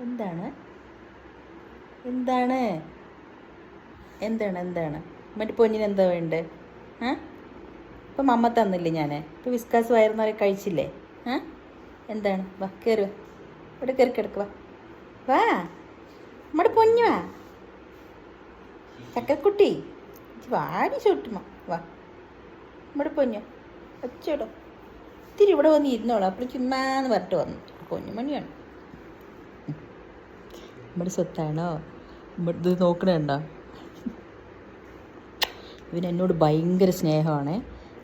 എന്താണ്? എന്താണ്? എന്താണ് എന്താണ്? മറ്റു പൊന്നിന് എന്താ വേണ്ടേ? ആ? ഇപ്പം മമ്മ തന്നില്ലേ ഞാൻ ഇപ്പം വിസ്കാസ് വയറുന്നവരെ കഴിച്ചില്ലേ? ആ? എന്താണ്? വാ കയറി ഇവിടെ കയറി കിടക്ക് വാ. വാ. നമ്മുടെ പൊന്നു വാ. ചക്കക്കുട്ടി. വാടി ചുട്ടുമ വാ. നമ്മുടെ പൊന്നു. ഒച്ചോടോ ഇത്തിരി ഇവിടെ വന്ന് ഇരുന്നോളൂ. അപ്പോൾ ചുമ്മാന്ന് പറഞ്ഞിട്ട് വന്നു. പൊന്നുമണിയാണ്. നമ്മുടെ സ്വത്താണോ? ഇത് നോക്കണുണ്ടോ ഇവൻ എന്നോട് ഭയങ്കര സ്നേഹമാണ്.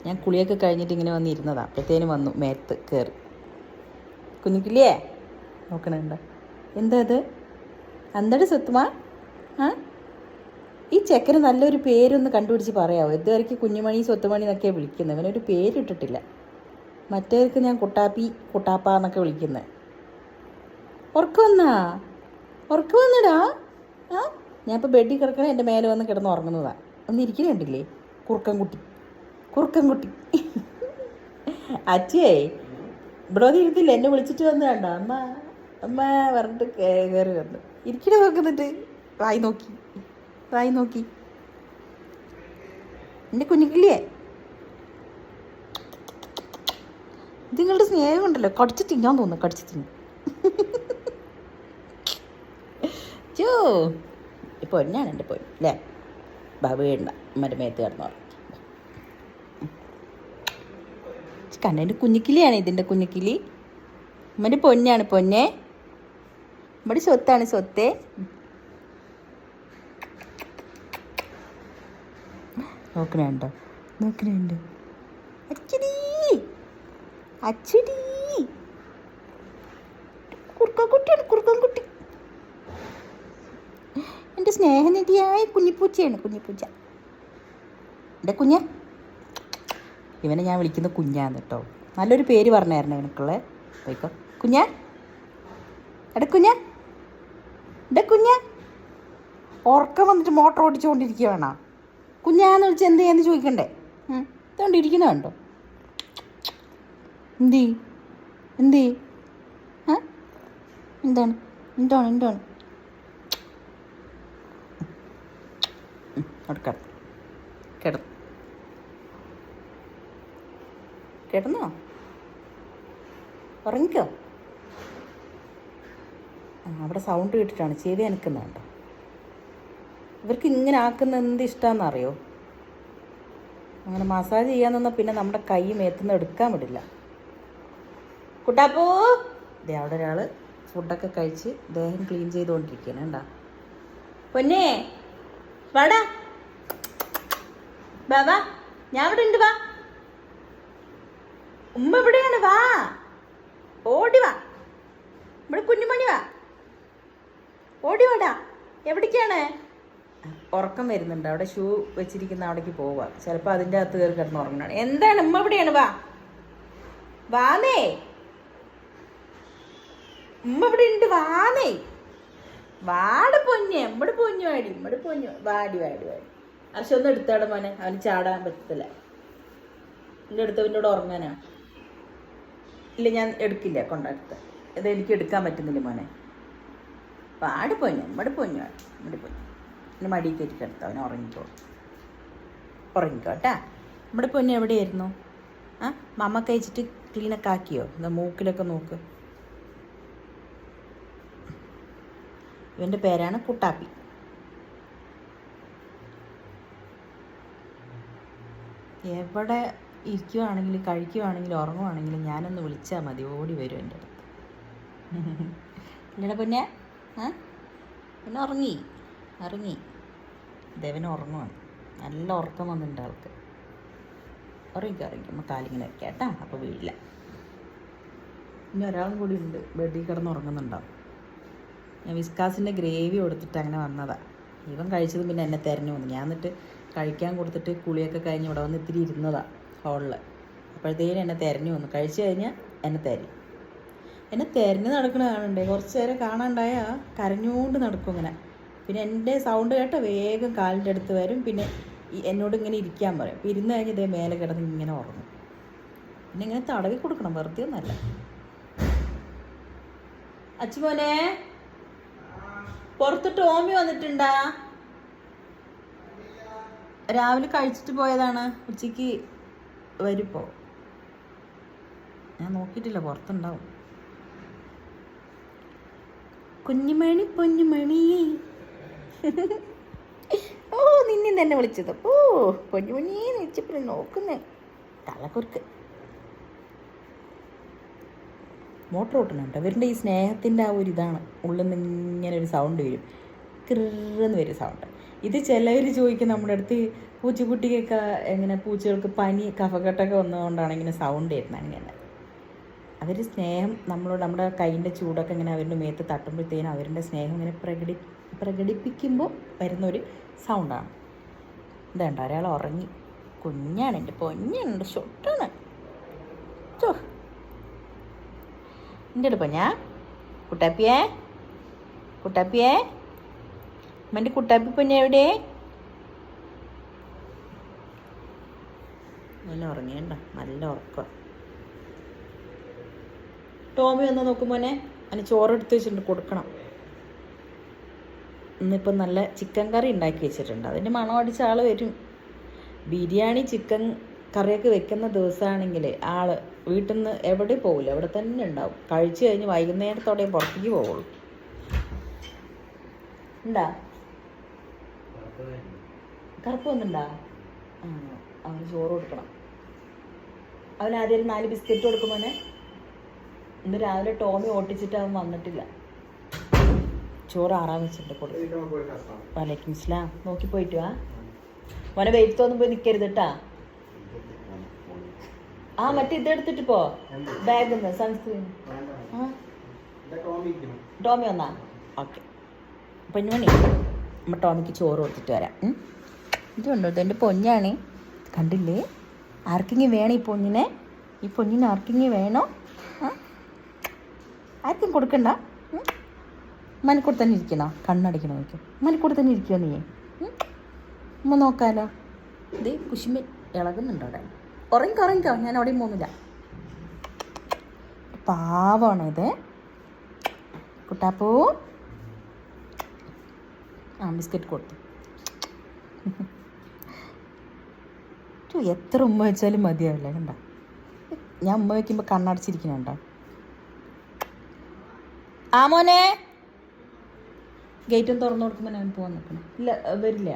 ഞാൻ കുളിയൊക്കെ കഴിഞ്ഞിട്ട് ഇങ്ങനെ വന്നിരുന്നതാണ് അപ്പോഴത്തേനും വന്നു മേത്ത് കയറി കുഞ്ഞിക്കില്ലേ നോക്കണുണ്ടോ എന്താ അത് അന്തടെ സ്വത്തുമാ? ആ? ഈ ചെക്കന് നല്ലൊരു പേരൊന്ന് കണ്ടുപിടിച്ച് പറയാമോ ഇതുവരെയ്ക്ക് കുഞ്ഞുമണി സ്വത്തുമണി എന്നൊക്കെയാണ് വിളിക്കുന്നത് ഇവനൊരു പേരിട്ടിട്ടില്ല. മറ്റേവർക്ക് ഞാൻ കുട്ടാപ്പി കുട്ടാപ്പ എന്നൊക്കെ വിളിക്കുന്നത് ഉറക്കം വന്നാ ഉറക്കം വന്നടാ. ആ ഞാൻ ഇപ്പോൾ ബെഡിൽ കിടക്കണ എന്റെ മേലെ വന്ന് കിടന്ന് ഉറങ്ങുന്നതാണ് ഒന്ന് ഇരിക്കുന്നുണ്ടല്ലേ? കുറുക്കൻ കുട്ടി കുറുക്കൻ കുട്ടി അച്ഛേ ഇവിടെ വന്ന് ഇരുത്തില്ല? എന്നെ വിളിച്ചിട്ട് വന്നു കണ്ട? അമ്മ അമ്മ പറഞ്ഞിട്ട് കയറി വന്നു. ഇരിക്കണ നോക്കുന്നിട്ട് വായി നോക്കി. വായി നോക്കി. എന്റെ കുഞ്ഞിക്കില്ലേ നിങ്ങളുടെ സ്നേഹമുണ്ടല്ലോ. തിന്നാൻ തോന്നുന്നു കടിച്ച് ഇപ്പോൾ എന്നാണ് എന്റെ പൊന്നു. അല്ലേ ബാബുണ്ട വീണ്ട അമ്മന്റെ മേത്ത് കിടന്നു കുഞ്ഞിക്കിളിയാണ് ഇതിന്റെ കുഞ്ഞിക്കിളി. അമ്മന്റെ പൊന്നാണ് പൊന്നെ. നമ്മുടെ സ്വത്താണ് സ്വത്തേ. നോക്കണുണ്ടോ നോക്കണുണ്ട് അച്ചടി. അച്ചടി. കുറുക്കൻകുട്ടിയാണ് കുറുക്കൻകുട്ടി. എന്റെ സ്നേഹനിധിയായ കുഞ്ഞിപ്പൂച്ചയാണ് കുഞ്ഞിപ്പൂച്ച. എന്റെ കുഞ്ഞ. ഇവനെ ഞാൻ വിളിക്കുന്ന കുഞ്ഞാന്ന് കേട്ടോ. നല്ലൊരു പേര് പറഞ്ഞായിരുന്നു ഇവനക്കുള്ള പോയിക്കോ. കുഞ്ഞ. എടാ കുഞ്ഞ. എടാ കുഞ്ഞ. ഉറക്കം വന്നിട്ട് മോട്ടർ ഓടിച്ചുകൊണ്ടിരിക്കുകയാണോ കുഞ്ഞാന്ന് വിളിച്ച് എന്ത് ചെയ്യാന്ന് ചോദിക്കണ്ടേ? ഇതുകൊണ്ടിരിക്കുന്ന കണ്ടോ? എന്തേ എന്തേ എന്താണ്? എന്താണ്? എന്താണ്? അവിടെ കിടന്നു. കിടന്നു? കിടന്നോ ഉറങ്ങിക്കോ അവിടെ സൗണ്ട് കേട്ടിട്ടാണ് ചെവി അനക്കുന്നുണ്ടോ. ഇവർക്ക് ഇങ്ങനെ ആക്കുന്ന എന്ത് അറിയോ അങ്ങനെ മസാജ് ചെയ്യാൻ നിന്നാൽ പിന്നെ നമ്മുടെ കൈ മേത്തുനിന്ന് എടുക്കാൻ വിടില്ല. കുട്ടാപ്പൂ! ദേ അവിടെ ഒരാൾ ഫുഡൊക്കെ കഴിച്ച് ദേഹം ക്ലീൻ ചെയ്തുകൊണ്ടിരിക്കുകയാണ്. കേട്ടാ പൊന്നേ വാടാ. വാ വാ. ഞാൻ ഇവിടെ ഉണ്ട് വാ. ഉമ്മ ഇവിടെയാണ് വാ. ഓടി വാ. ഇവിടെ കുഞ്ഞുമണി വാ. ഓടി വാടാ എവിടേക്കാണ്? ഉറക്കം വരുന്നുണ്ട്. അവിടെ ഷൂ വെച്ചിരിക്കുന്ന അവിടേക്ക് പോവുക ചിലപ്പോൾ അതിന്റെ അകത്ത് കയറി കിടന്ന് ഉറങ്ങണം എന്താണ്? ഉമ്മ എവിടെയാണ് വാ. വാന്നേ. ഉമ്മ ഇവിടെ ഉണ്ട് വാന്നേ. വാട് പൊന്നെ. നമ്മടെ പൊന്നു വാടി. നമ്മടെ പൊന്നു. വാടി വാടി വാടി. അർശ ഒന്ന് എടുത്താടെ മോനെ അവന് ചാടാൻ പറ്റത്തില്ല. എന്റെ അടുത്ത് ഉറങ്ങാനാ ഇല്ല ഞാൻ എടുക്കില്ല കൊണ്ടടുത്ത്. ഇത് എനിക്ക് എടുക്കാൻ പറ്റുന്നില്ല മോനെ. പാട് പോയി നമ്മടെ പൊന്നു പോഞ്ഞു നമ്മടെ പോഞ്ഞു എന്റെ മടിയിൽ കയറ്റി എടുത്ത അവനെ ഉറങ്ങിക്കോ. ഉറങ്ങിക്കോട്ടാ. നമ്മുടെ പൊന്നു എവിടെയായിരുന്നു? ആ മമ്മ കഴിച്ചിട്ട് ക്ലീനൊക്കെ ആക്കിയോ? എന്താ മൂക്കിലൊക്കെ നോക്ക്. ഇവന്റെ പേരാണ് കുട്ടാപ്പി. എവിടെ ഇരിക്കുവാണെങ്കിലും കഴിക്കുവാണെങ്കിലും ഉറങ്ങുവാണെങ്കിലും ഞാനൊന്ന് വിളിച്ചാൽ മതി. ഓടി വരും എന്റെ അടുത്ത്. എന്റെ പിന്നെ. പിന്നെ ഉറങ്ങി. ഇറങ്ങി ദേവൻ ഉറങ്ങുവാണ്. നല്ല ഉറക്കം വന്നിട്ടുണ്ട് ആൾക്ക്. ഉറങ്ങിക്കും ഉറങ്ങിക്കും. നമ്മൾ കാലിങ്ങനെ വയ്ക്കാം കേട്ടോ. അപ്പോൾ വീഴില്ല ഇനി ഒരാളും കൂടി ഉണ്ട്. ബെഡിൽ കിടന്ന് ഉറങ്ങുന്നുണ്ടാവും ഞാൻ വിസ്കാസിന്റെ ഗ്രേവി കൊടുത്തിട്ട് അങ്ങനെ വന്നതാണ് ഇവൻ കഴിച്ചത് പിന്നെ എന്നെ തിരഞ്ഞു വന്നു. ഞാൻ എന്നിട്ട് കഴിക്കാൻ കൊടുത്തിട്ട് കുളിയൊക്കെ കഴിഞ്ഞ് ഇവിടെ വന്ന് ഇത്തിരി ഇരുന്നതാണ് ഹോളിൽ അപ്പോഴത്തേനും എന്നെ തിരഞ്ഞു വന്നു. കഴിച്ചു കഴിഞ്ഞാൽ എന്നെ തരി എന്നെ തിരഞ്ഞ് നടക്കണ കാണണ്ടേ? കുറച്ച് നേരം കാണാണ്ടായ കരഞ്ഞുകൊണ്ട് നടക്കും ഇങ്ങനെ. പിന്നെ എന്റെ സൗണ്ട് കേട്ട വേഗം കാലിന്റെ അടുത്ത് വരും. പിന്നെ എന്നോട് ഇങ്ങനെ ഇരിക്കാൻ പറയും. അപ്പോൾ ഇരുന്ന് കഴിഞ്ഞ് ഇതേ മേലെ കിടന്ന് ഇങ്ങനെ ഉറങ്ങും. പിന്നെ ഇങ്ങനെ തടവി കൊടുക്കണം. വെറുതെ ഒന്നല്ല അച്ചുമോനെ പുറത്തിട്ട് ഓമി വന്നിട്ടുണ്ടാ? രാവിലെ കഴിച്ചിട്ട് പോയതാണ്. ഉച്ചയ്ക്ക് വരിപ്പോ ഞാൻ നോക്കിയിട്ടില്ല പുറത്തുണ്ടാവും. കുഞ്ഞുമണി പൊന്നുമണി. ഓ നിന്നെ തന്നെ വിളിച്ചത്. ഓ പൊന്നുമണി വിളിച്ചപ്പോഴും നോക്കുന്നേ. തലക്കുറുക്ക് മോട്ടർ ഓട്ടണുണ്ട്. ഇവരുടെ ഈ സ്നേഹത്തിന്റെ ആ ഒരു ഇതാണ്. ഉള്ളിൽ നിന്ന് ഇങ്ങനെ ഒരു സൗണ്ട് വരും. കിറന്ന് വരും സൗണ്ട് ഇത് ചിലവർ ചോദിക്കും നമ്മുടെ അടുത്ത് പൂച്ചക്കുട്ടിക്കൊക്കെ എങ്ങനെ പൂച്ചകൾക്ക് പനി കഫക്കെട്ടൊക്കെ വന്നതുകൊണ്ടാണ് ഇങ്ങനെ സൗണ്ട് വരുന്നത് അങ്ങനെ. അവർ സ്നേഹം നമ്മളോട് നമ്മുടെ കൈയിന്റെ ചൂടൊക്കെ ഇങ്ങനെ അവരുടെ മേത്ത് തട്ടുമ്പോഴത്തേനും അവരുടെ സ്നേഹം ഇങ്ങനെ പ്രകടി പ്രകടിപ്പിക്കുമ്പോൾ വരുന്നൊരു സൗണ്ടാണ് ഇതേണ്ട ഒരാൾ ഉറങ്ങി. കുഞ്ഞാണ് എന്റെ പൊന്നുണ്ട് ഷൊട്ടാണ്. ചോ എന്റെ അടുപ്പ ഞാൻ. കുട്ടാപ്പിയേ. കുട്ടാപ്പിയേ. എന്റെ കുട്ടാപ്പി പൊന്നെ എവിടെ? നല്ല ഉറങ്ങിയണ്ട. നല്ല ഉറക്കം. ടോമി ഒന്ന് നോക്കുമ്പോനെ അതിന് ചോറ് എടുത്ത് വെച്ചിട്ടുണ്ട് കൊടുക്കണം. ഇന്നിപ്പം നല്ല ചിക്കൻ കറി ഉണ്ടാക്കി വെച്ചിട്ടുണ്ട്. അതിന്റെ മണം അടിച്ച ആൾ വരും. ബിരിയാണി ചിക്കൻ കറിയൊക്കെ വെക്കുന്ന ദിവസമാണെങ്കിൽ ആൾ വീട്ടിൽ നിന്ന് എവിടെ പോകില്ല അവിടെ തന്നെ ഉണ്ടാവും. കഴിച്ചു കഴിഞ്ഞ് വൈകുന്നേരത്തോടെ പുറത്തേക്ക് പോവുള്ളൂ. ഉണ്ടാ? കറുപ്പ് വന്നിണ്ടാ ആ അവന് ചോറ് കൊടുക്കണം. അവൻ ആദ്യം നാല് ബിസ്ക്കറ്റ് കൊടുക്കുമോനെ ഇന്ന് രാവിലെ ടോമി ഓട്ടിച്ചിട്ട് അവൻ വന്നിട്ടില്ല. ചോറ് ആറാം വെച്ചിട്ട് കൊടുക്കും. വലൈക്കും ഇസ്ലാം നോക്കി പോയിട്ട് വാ. മോനെ വെയിറ്റ് തോന്നും പോയി നിൽക്കരുത് കേട്ടാ ആ മറ്റേ ഇതെടുത്തിട്ട് പോ. Bag sunscreen. ആ. ടോമി വന്നാ? ഓക്കെ. പൊന്നുമണി ടോമിക്ക് ചോറ് കൊടുത്തിട്ട് വരാം. ഇത് ഇതുണ്ടോ ഇതെന്റെ പൊന്നാണ്. കണ്ടില്ലേ? ആർക്കെങ്കിലും വേണം ഈ പൊന്നിനെ? ഈ പൊഞ്ഞിന് ആർക്കെങ്കിലും വേണോ? ആർക്കും കൊടുക്കണ്ട. മനക്കൂടെ തന്നെ ഇരിക്കണോ? കണ്ണടിക്കണോ നോക്കും മനക്കൂടെ തന്നെ ഇരിക്കുമോ നീ? അമ്മ നോക്കാലോ. ഇത് കുശുമ്പൻ ഇളകുന്നുണ്ടോ അവിടെ. ഉറങ്ങിക്കോ ഉറങ്ങിക്കോ. ഞാൻ അവിടെയും പോകുന്നില്ല. പാവമാണ് ഇത്? കുട്ടാപ്പൂ. ആ ബിസ്ക്കറ്റ് കൊടുത്തു. എത്ര ഉമ്മ വെച്ചാലും മതിയാവില്ല കണ്ട? ഞാൻ ഉമ്മ വെക്കുമ്പോൾ കണ്ണടച്ചിരിക്കുന്നുണ്ടോ? ആ മോനെ. ഗേറ്റും തുറന്നു കൊടുക്കുമ്പോൾ ഞാൻ പോകാൻ നിൽക്കണം ഇല്ല വരില്ല.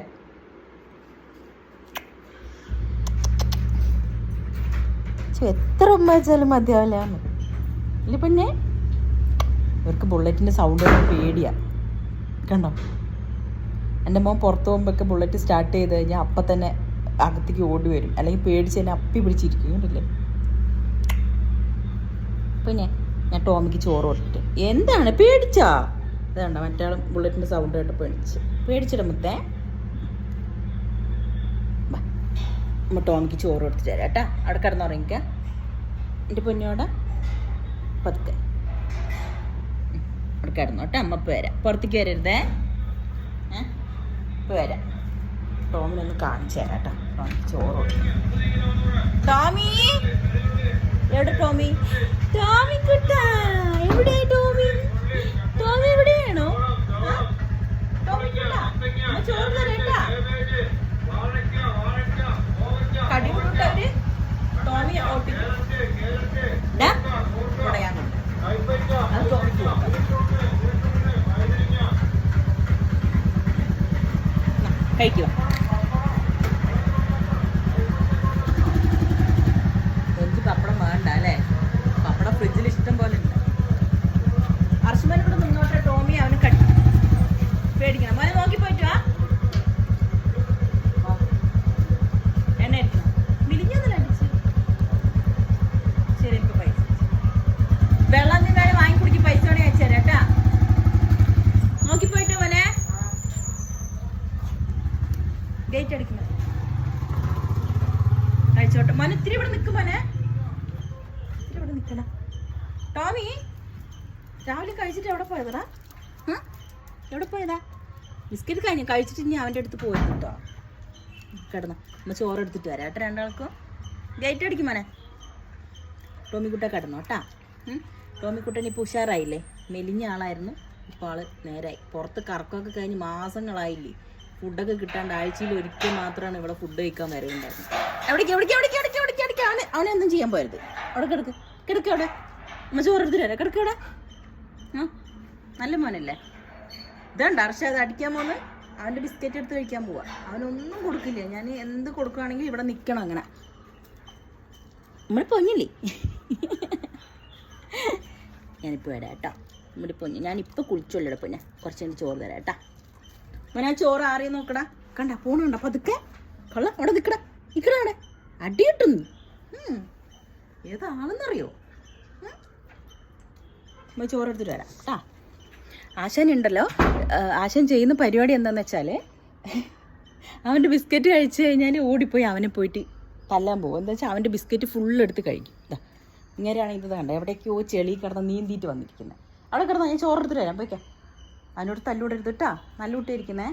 എത്ര ഉമ്മ വെച്ചാലും മതിയാവില്ല. ഇല്ല പിന്നെ ഇവർക്ക് ബുള്ളറ്റിന്റെ സൗണ്ട് പേടിയാ. കണ്ടോ? എന്റെ മോൻ പുറത്ത് പോകുമ്പോഴൊക്കെ ബുള്ളറ്റ് സ്റ്റാർട്ട് ചെയ്ത് കഴിഞ്ഞാൽ അപ്പം തന്നെ അകത്തേക്ക് ഓടി വരും. അല്ലെങ്കിൽ പേടിച്ച് തന്നെ അപ്പി പിടിച്ചിരിക്കും കണ്ടില്ലേ? പിന്നെ ഞാൻ ടോമിക്ക് ചോറ് കൊടുത്തിട്ട് എന്താണ്? പേടിച്ചാ? അതാണ്ട മറ്റാളും ബുള്ളറ്റിന്റെ സൗണ്ട് കേട്ട് പേടിച്ച് പേടിച്ചിട മുത്തേ നമ്മൾ ടോമിക്ക് ചോറ് കൊടുത്തിട്ട് തരാം കേട്ടാ. അവിടെ കിടന്നുറങ്ങിക്ക എന്റെ പൊന്നോടെ പതുക്കെ. അവിടെ കിടന്നു കേട്ടോ അമ്മ വരാം. പുറത്തേക്ക് വരരുതേ. ഇപ്പോൾ വരാം. ടോമിനൊന്ന് കാണിച്ചു തരാം കേട്ടോ. ടോമിക്ക് ചോറ് ടോമി! എവിടെ ടോമി? ടോമി കുട്ടാ എവിടെ ടോമി? ടോമി എവിടെയാണോ? ടോമി കുട്ടാ ചോറ് തരേട്ടാ. കഴിക്കുക എവിടെ പോയതാ? ബിസ്ക്കറ്റ് കഴിഞ്ഞു കഴിച്ചിട്ട് ഇനി അവന്റെ അടുത്ത് പോയി കേട്ടോ കിടന്നു. നമ്മൾ ചോറ് എടുത്തിട്ട് വരാം കേട്ടോ രണ്ടാൾക്കും. ഗേറ്റ് അടിക്കും മോനെ. ടോമിക്കുട്ട കിടന്നു കേട്ടാ? ടോമിക്കുട്ടൻ ഇപ്പോൾ ഉഷാറായില്ലേ? മെലിഞ്ഞ ആളായിരുന്നു. ഇപ്പോൾ ആൾ നേരായി. പുറത്ത് കറക്കമൊക്കെ കഴിഞ്ഞ് മാസങ്ങളായില്ലേ. ഫുഡൊക്കെ കിട്ടാണ്ട് ആഴ്ചയിൽ ഒരിക്കൽ മാത്രമാണ് ഇവിടെ ഫുഡ് കഴിക്കാൻ വരവുണ്ടായിരുന്നത്. എവിടേക്ക് എവിടേക്ക് അവന് അവനൊന്നും ചെയ്യാൻ പോരുത്. അവിടെ കിടക്ക്. കിടക്ക് അവിടെ. അമ്മ ചോറ് എടുത്തിട്ട് വരാം. കിടക്ക് അവിടെ. ആ നല്ല മോനല്ലേ? ഇതുണ്ട് അർഷാദ് അടിക്കാൻ പോന്ന്. അവന്റെ ബിസ്ക്കറ്റ് എടുത്ത് കഴിക്കാൻ പോവാ. അവനൊന്നും കൊടുക്കില്ല. ഞാൻ എന്ത് കൊടുക്കുകയാണെങ്കിൽ ഇവിടെ നിൽക്കണം അങ്ങനെ. നമ്മൾ പൊങ്ങില്ലേ ഞാനിപ്പോൾ വരാം കേട്ടോ. നമ്മുടെ പൊഞ്ഞ് ഞാനിപ്പോൾ കുളിച്ചോളിയുടെ പൊന്നെ. കുറച്ച് കഴിഞ്ഞ് ചോറ് തരാം കേട്ടാ. മോനെ ചോറ് ആറിയ നോക്കടാ. കണ്ട പോണുണ്ടോ അപ്പം അതൊക്കെ കൊള്ള. അവിടെ നിൽക്കടാ നിൽക്കടാ അവിടെ. അടി കിട്ടുന്നു ഉം. ഏതാണെന്നറിയോ? ഉം. അമ്മ ചോറ് എടുത്തിട്ട് വരാം. കേട്ടാ ആശാൻ ഉണ്ടല്ലോ. ആശാൻ ചെയ്യുന്ന പരിപാടി എന്താണെന്ന് വെച്ചാൽ അവന്റെ ബിസ്ക്കറ്റ് കഴിച്ചു കഴിഞ്ഞാൽ ഓടിപ്പോയി അവനെ പോയിട്ട് തല്ലാൻ പോകും. എന്താ വെച്ചാൽ അവന്റെ ബിസ്ക്കറ്റ് ഫുൾ എടുത്ത് കഴിക്കും. ഇതാ ഇങ്ങനെയാണ് ഇത് കണ്ടത്. എവിടേക്കോ ചെളി കിടന്ന് നീന്തിയിട്ട് വന്നിരിക്കുന്നത് അവിടെ കിടന്ന്? ഞാൻ ചോറ് എടുത്തിട്ട് വരാം. പോയിക്കാം. അവനോട് തല്ലൂടെ കേട്ടാ നല്ല കുട്ടിയിരിക്കുന്നേ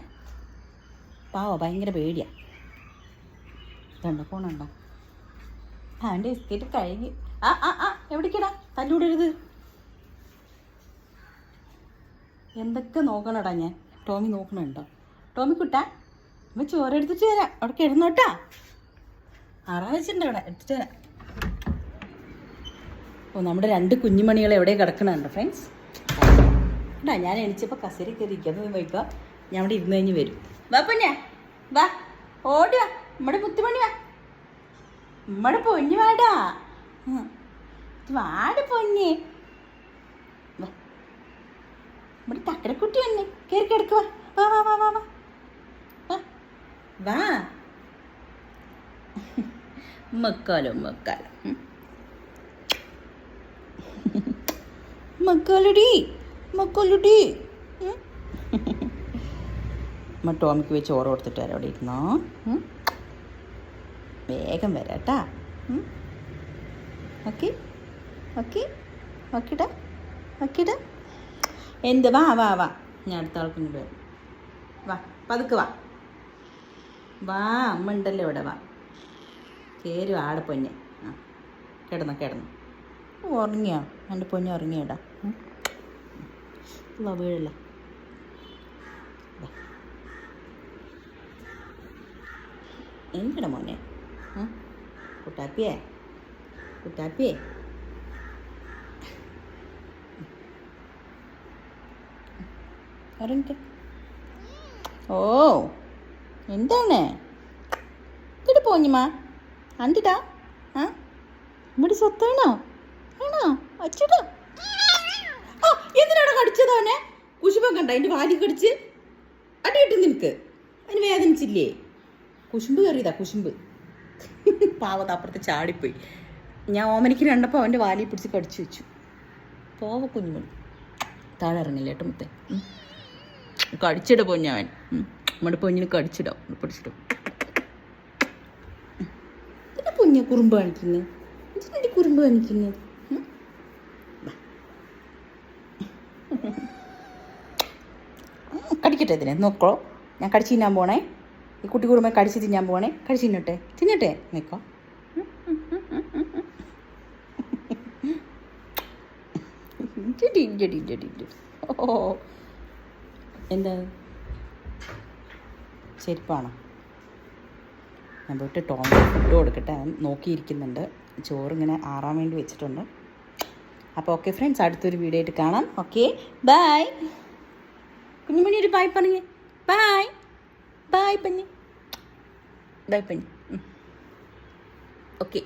പാവോ ഭയങ്കര പേടിയാണ് ഇതുണ്ടോ? ഫോണുണ്ടോ? ആ അവന്റെ ബിസ്ക്കറ്റ് കഴിഞ്ഞ് ആ ആ ആ എവിടേക്കടാ തല്ലൂടരുത്. എന്തൊക്കെ നോക്കണടാ ഞാൻ? ടോമി നോക്കണുണ്ടോ? ടോമി കുട്ടാ അമ്മ ചോറ് എടുത്തിട്ട് തരാം അവിടെ കിടന്നോട്ടാ ആറാ വെച്ചിട്ടുണ്ട് അവിടെ എടുത്തിട്ട് തരാം ഓ നമ്മുടെ രണ്ട് കുഞ്ഞുമണികൾ എവിടെ കിടക്കണുണ്ടോ ഫ്രണ്ട്സ് കേട്ടാ ഞാൻ എണിച്ചപ്പോൾ കസേര കയറി ഇരിക്കുന്നത് പോയിക്കോ. ഞാൻ അവിടെ ഇരുന്ന് കഴിഞ്ഞ് വരും. വാ പൊന്നെ. വാ ഓടി വാ. നമ്മുടെ മുത്തുമണി വാ. നമ്മുടെ പൊന്നു വാടാ. വാട് പൊന്നെ. നമ്മുടെ തക്കരക്കുട്ടി തന്നെ കയറി കിടക്കുക വാ. വാ വാ വാ വാ വാ. വാ. മക്കാലോ മക്കാലോ. മക്കാലുടി മക്കാലുടി. അമ്മ ടോമിക്ക് പോയി ചോറ് കൊടുത്തിട്ട് വരാം. അവിടെ ഇരുന്നോ? വേഗം വരാട്ടാ ഓക്കെ ഓക്കെ ഓക്കെടാ ഓക്കെടാ എന്ത്? വാ വാ വാ. ഞാൻ അടുത്ത ആൾക്ക് വരും. വാ പതുക്കെ വാ. വാ അമ്മ ഉണ്ടല്ലോ ഇവിടെ വാ. കയറി ആടെ പൊന്നെ. ആ കിടന്നു കിടന്നു. ഉറങ്ങിയോ? എന്റെ പൊന്നെ ഉറങ്ങിയോടാ. വീഴല്ല? വാ. എന്തിനാ മോനെ? കുട്ടാപ്പിയേ? കുട്ടാപ്പിയേ? ഇറങ്ങിക്ക ഓ എന്താണ്? ഇവിടെ പോഞ്ഞിമാ അണ്ടിടാ ആ? ഇവിടെ സ്വത്താണോ? ആണോ? അച്ചടാ. ആ എന്തിനാണ് കടിച്ചത് അവനെ? കുശുമ്പം കണ്ട? അതിന്റെ വാലി കടിച്ച് അടി കിട്ടും നിനക്ക്. അതിന് വേദനിച്ചില്ലേ? കുശുമ്പ് കയറിയതാ കുശുമ്പ്. പാവത അപ്പുറത്ത് ചാടിപ്പോയി. ഞാൻ ഓമനിക്ക് രണ്ടപ്പോൾ അവന്റെ വാലി പിടിച്ച് കടിച്ചു വെച്ചു. പോവ കുഞ്ഞുമണി താഴെ ഇറങ്ങില്ല കേട്ടോ മുത്തേ. കടിച്ചിട പൊഞ്ഞവൻ നമ്മുടെ പൊഞ്ഞിന് കടിച്ചിടാം. പിടിച്ചിടും. പൊഞ്ഞ കുറുമ്പ് കാണിക്കുന്നത് കുറുമ്പ് കാണിക്കുന്നത്. കടിക്കട്ടെ ഇതിനെ. നോക്കോ. ഞാൻ കടിച്ചു തിന്നാൻ പോണേ. ഈ കുട്ടി കുറുമ്പ കടിച്ചു തിന്നാൻ പോണേ. കടിച്ച് തിന്നട്ടെ. തിന്നട്ടെ. നിൽക്കോ ഓ. എന്താ? ചെരുപ്പാണോ? ഞാൻ പോയിട്ട് ടോം ഫുഡ് കൊടുക്കട്ടെ. നോക്കിയിരിക്കുന്നുണ്ട്. ചോറിങ്ങനെ ആറാൻ വേണ്ടി വെച്ചിട്ടുണ്ട്. അപ്പോൾ ഓക്കെ ഫ്രണ്ട്സ് അടുത്തൊരു വീഡിയോ ആയിട്ട് കാണാം. ഓക്കെ ബായ് കുഞ്ഞുമണി ഒരു ബായ് പറഞ്ഞേ. ബായ് ബായ് പഞ്ഞി ബായ് പഞ്ഞി ഓക്കെ.